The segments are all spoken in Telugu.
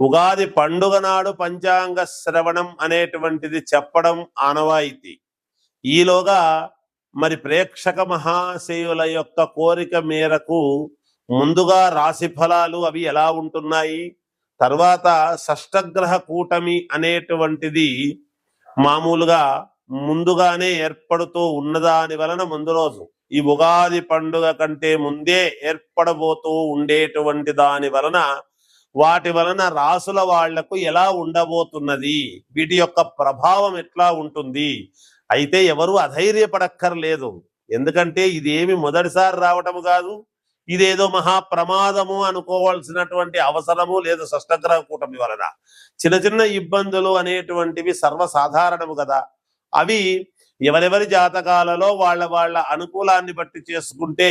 ఉగాది పండుగ నాడు పంచాంగ శ్రవణం అనేటువంటిది చెప్పడం ఆనవాయితీ. ఈలోగా మరి ప్రేక్షక మహాశయుల యొక్క కోరిక మేరకు ముందుగా రాశి ఫలాలు అవి ఎలా ఉంటున్నాయి? తర్వాత షష్టగ్రహ కూటమి అనేటువంటిది మామూలుగా ముందుగానే ఏర్పడుతూ ఉన్నదాని వలన ముందు రోజు ఈ ఉగాది పండుగ కంటే ముందే ఏర్పడబోతూ ఉండేటువంటి దాని వలన వాటి వలన రాసుల వాళ్ళకు ఎలా ఉండబోతున్నది? వీటి యొక్క ప్రభావం ఎట్లా ఉంటుంది? అయితే ఎవరు అధైర్యపడక్కర్లేదు. ఎందుకంటే ఇదేమి మొదటిసారి రావటం కాదు ఇదేదో మహా ప్రమాదము అనుకోవాల్సినటువంటి అవసరము లేదు షష్టగ్రహ కూటమి వలన. చిన్న చిన్న ఇబ్బందులు అనేటువంటివి సర్వసాధారణము కదా. అవి ఎవరెవరి జాతకాలలో వాళ్ళ వాళ్ళ అనుకూలాన్ని బట్టి చేసుకుంటే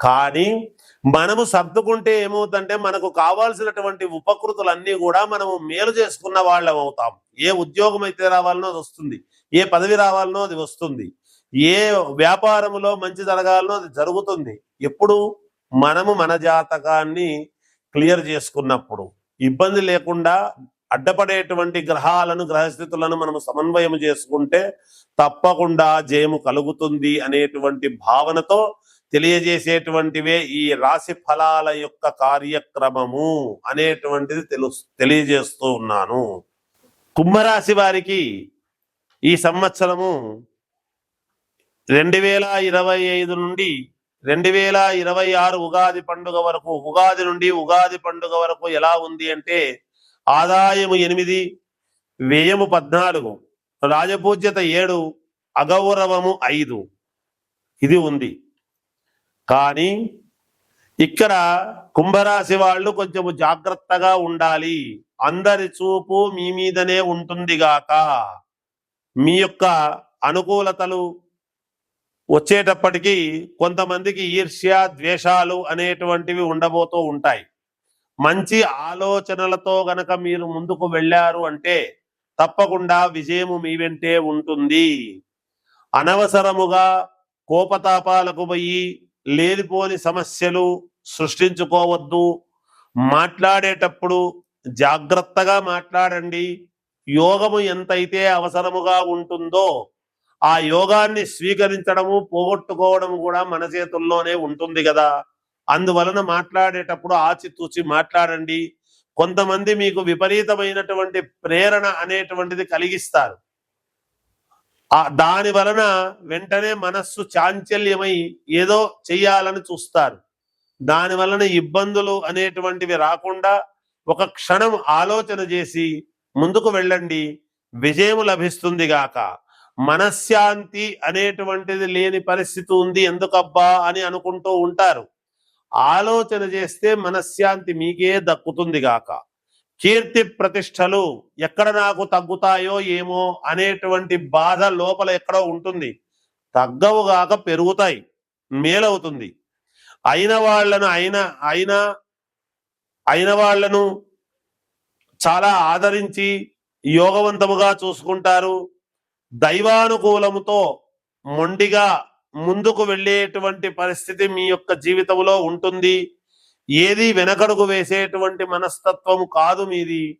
కానీ మనము సర్దుకుంటే ఏమవుతుందంటే మనకు కావాల్సినటువంటి ఉపకృతులన్నీ కూడా మనము మేలు చేసుకున్న వాళ్ళం అవుతాం. ఏ ఉద్యోగం అయితే రావాలనో అది వస్తుంది. ఏ పదవి రావాలనో అది వస్తుంది. ఏ వ్యాపారంలో మంచి జరగాలనో అది జరుగుతుంది. ఎప్పుడు? మనము మన జాతకాన్ని క్లియర్ చేసుకున్నప్పుడు. ఇబ్బంది లేకుండా అడ్డపడేటువంటి గ్రహాలను గ్రహస్థితులను మనము సమన్వయం చేసుకుంటే తప్పకుండా జయము కలుగుతుంది అనేటువంటి భావనతో తెలియజేసేటువంటివే ఈ రాశి ఫలాల యొక్క కార్యక్రమము అనేటువంటిది తెలు తెలియజేస్తూ ఉన్నాను. కుంభరాశి వారికి ఈ సంవత్సరము రెండు వేల ఇరవై ఐదు నుండి రెండు వేల ఇరవై ఆరు ఉగాది పండుగ వరకు ఉగాది నుండి ఉగాది పండుగ వరకు ఎలా ఉంది అంటే ఆదాయము ఎనిమిది వ్యయము పద్నాలుగు రాజపూజ్యత ఏడు అగౌరవము ఐదు. ఇది ఉంది. కానీ ఇక్కడ కుంభరాశి వాళ్ళు కొంచెం జాగ్రత్తగా ఉండాలి. అందరి చూపు మీ మీదనే ఉంటుంది గాక. మీ యొక్క అనుకూలతలు వచ్చేటప్పటికీ కొంతమందికి ఈర్ష్య ద్వేషాలు అనేటువంటివి ఉండబోతూ ఉంటాయి. మంచి ఆలోచనలతో గనక మీరు ముందుకు వెళ్ళారు అంటే తప్పకుండా విజయము మీ వెంటే ఉంటుంది. అనవసరముగా కోపతాపాలకు పోయి లేనిపోని సమస్యలు సృష్టించుకోవద్దు. మాట్లాడేటప్పుడు జాగ్రత్తగా మాట్లాడండి. యోగము ఎంతైతే అవసరముగా ఉంటుందో ఆ యోగాన్ని స్వీకరించడము పోగొట్టుకోవడం కూడా మన చేతుల్లోనే ఉంటుంది కదా. అందువలన మాట్లాడేటప్పుడు ఆచితూచి మాట్లాడండి. కొంతమంది మీకు విపరీతమైనటువంటి ప్రేరణ అనేటువంటిది కలిగిస్తారు. ఆ దాని వలన వెంటనే మనస్సు చాంచల్యమై ఏదో చెయ్యాలని చూస్తారు. దాని వలన ఇబ్బందులు అనేటువంటివి రాకుండా ఒక క్షణం ఆలోచన చేసి ముందుకు వెళ్ళండి. విజయము లభిస్తుంది గాక. మనశ్శాంతి అనేటువంటిది లేని పరిస్థితి ఉంది ఎందుకబ్బా అని అనుకుంటూ ఉంటారు. ఆలోచన చేస్తే మనశ్శాంతి మీకే దక్కుతుంది గాక. కీర్తి ప్రతిష్టలు ఎక్కడ నాకు తగ్గుతాయో ఏమో అనేటువంటి బాధ లోపల ఎక్కడో ఉంటుంది. తగ్గవుగాక పెరుగుతాయి. మేలవుతుంది. అయిన వాళ్ళను అయిన అయిన అయిన వాళ్ళను చాలా ఆదరించి యోగవంతముగా చూసుకుంటారు. దైవానుకూలముతో మొండిగా ముందుకు వెళ్ళేటువంటి పరిస్థితి మీ యొక్క జీవితంలో ఉంటుంది. ఏది వెనకడుగు వేసేటువంటి మనస్తత్వము కాదు మీది.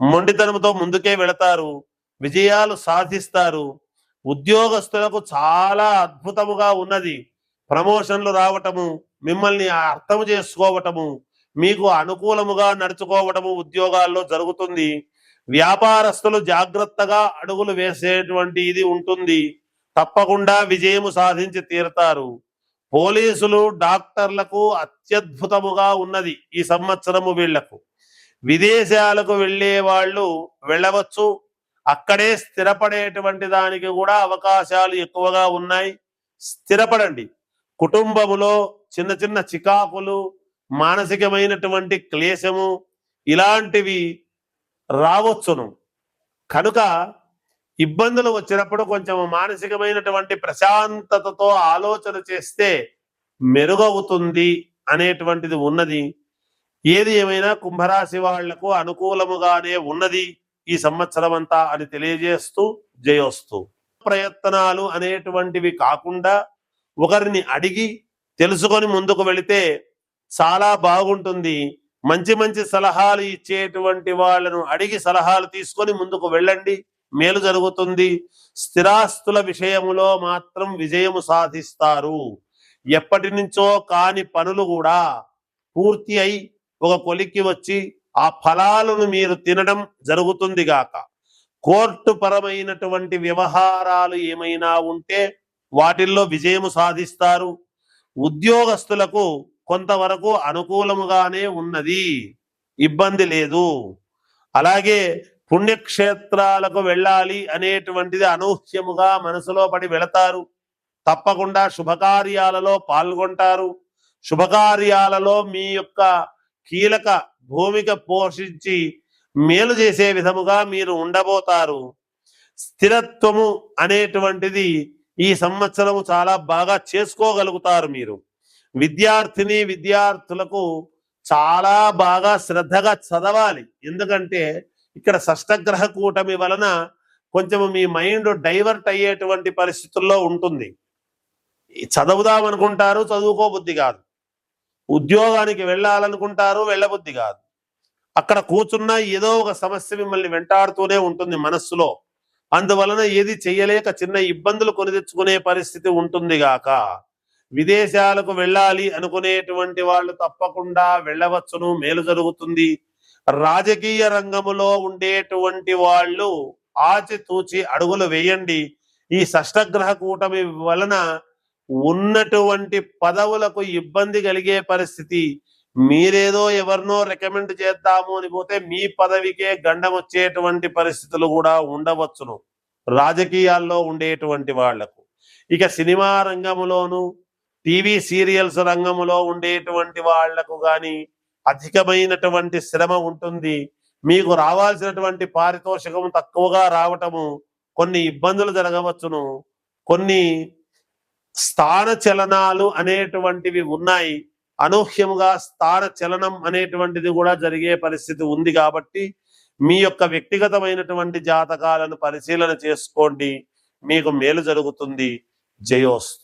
మొండితనంతో ముందుకే వెళతారు. విజయాలు సాధిస్తారు. ఉద్యోగస్తులకు చాలా అద్భుతముగా ఉన్నది. ప్రమోషన్లు రావటము మిమ్మల్ని అర్థం చేసుకోవటము మీకు అనుకూలముగా నడుచుకోవటము ఉద్యోగాల్లో జరుగుతుంది. వ్యాపారస్తులు జాగ్రత్తగా అడుగులు వేసేటువంటి ఇది ఉంటుంది. తప్పకుండా విజయము సాధించి తీరుతారు. పోలీసులు డాక్టర్లకు అత్యద్భుతముగా ఉన్నది ఈ సంవత్సరము వీళ్ళకు. విదేశాలకు వెళ్ళే వాళ్ళు వెళ్ళవచ్చు. అక్కడే స్థిరపడేటువంటి దానికి కూడా అవకాశాలు ఎక్కువగా ఉన్నాయి. స్థిరపడండి. కుటుంబములో చిన్న చిన్న చికాకులు మానసికమైనటువంటి క్లేశము ఇలాంటివి రావచ్చును. కనుక ఇబ్బందులు వచ్చినప్పుడు కొంచెం మానసికమైనటువంటి ప్రశాంతతతో ఆలోచన చేస్తే మెరుగవుతుంది అనేటువంటిది ఉన్నది. ఏది ఏమైనా కుంభరాశి వాళ్ళకు అనుకూలముగానే ఉన్నది ఈ సంవత్సరం అంతా అని తెలియజేస్తూ జయోస్తూ. ప్రయత్నాలు అనేటువంటివి కాకుండా ఒకరిని అడిగి తెలుసుకొని ముందుకు వెళితే చాలా బాగుంటుంది. మంచి మంచి సలహాలు ఇచ్చేటువంటి వాళ్ళను అడిగి సలహాలు తీసుకొని ముందుకు వెళ్ళండి. మేలు జరుగుతుంది. స్థిరాస్తుల విషయములో మాత్రం విజయము సాధిస్తారు. ఎప్పటి నుంచో కాని పనులు కూడా పూర్తి అయి ఒక కొలిక్కి వచ్చి ఆ ఫలాలను మీరు తినడం జరుగుతుంది గాక. కోర్టు పరమైనటువంటి వ్యవహారాలు ఏమైనా ఉంటే వాటిల్లో విజయము సాధిస్తారు. ఉద్యోగస్తులకు కొంతవరకు అనుకూలముగానే ఉన్నది. ఇబ్బంది లేదు. అలాగే పుణ్యక్షేత్రాలకు వెళ్ళాలి అనేటువంటిది అనూహ్యముగా మనసులో పడి వెళతారు. తప్పకుండా శుభకార్యాలలో పాల్గొంటారు. శుభకార్యాలలో మీ యొక్క కీలక భూమిక పోషించి మేలు చేసే విధముగా మీరు ఉండబోతారు. స్థిరత్వము అనేటువంటిది ఈ సంవత్సరము చాలా బాగా చేసుకోగలుగుతారు మీరు. విద్యార్థిని విద్యార్థులకు చాలా బాగా శ్రద్ధగా చదవాలి. ఎందుకంటే ఇక్కడ షష్టగ్రహ కూటమి వలన కొంచెం మీ మైండ్ డైవర్ట్ అయ్యేటువంటి పరిస్థితుల్లో ఉంటుంది. చదువుదాం అనుకుంటారు చదువుకోబుద్ధి కాదు. ఉద్యోగానికి వెళ్ళాలనుకుంటారు వెళ్ళబుద్ధి కాదు. అక్కడ కూర్చున్నా ఏదో ఒక సమస్య మిమ్మల్ని వెంటాడుతూనే ఉంటుంది మనస్సులో. అందువలన ఏది చెయ్యలేక చిన్న ఇబ్బందులు కొని తెచ్చుకునే పరిస్థితి ఉంటుంది గాక. విదేశాలకు వెళ్ళాలి అనుకునేటువంటి వాళ్ళు తప్పకుండా వెళ్ళవచ్చును మేలు జరుగుతుంది. రాజకీయ రంగములో ఉండేటువంటి వాళ్ళు ఆచితూచి అడుగులు వేయండి. ఈ షష్టగ్రహ కూటమి వలన ఉన్నటువంటి పదవులకు ఇబ్బంది కలిగే పరిస్థితి. మీరేదో ఎవరినో రికమెండ్ చేద్దాము అని పోతే మీ పదవికే గండం వచ్చేటువంటి పరిస్థితులు కూడా ఉండవచ్చును. రాజకీయాల్లో ఉండేటువంటి వాళ్ళకు. ఇక సినిమా రంగములోను టీవీ సీరియల్స్ రంగములో ఉండేటువంటి వాళ్ళకు కానీ అధికమైనటువంటి శ్రమ ఉంటుంది. మీకు రావాల్సినటువంటి పారితోషికం తక్కువగా రావటము కొన్ని ఇబ్బందులు జరగవచ్చును. కొన్ని స్థాన చలనాలు అనేటువంటివి ఉన్నాయి. అనూహ్యముగా స్థాన చలనం అనేటువంటిది కూడా జరిగే పరిస్థితి ఉంది కాబట్టి మీ యొక్క వ్యక్తిగతమైనటువంటి జాతకాలను పరిశీలన చేసుకోండి. మీకు మేలు జరుగుతుంది. జయోస్తు.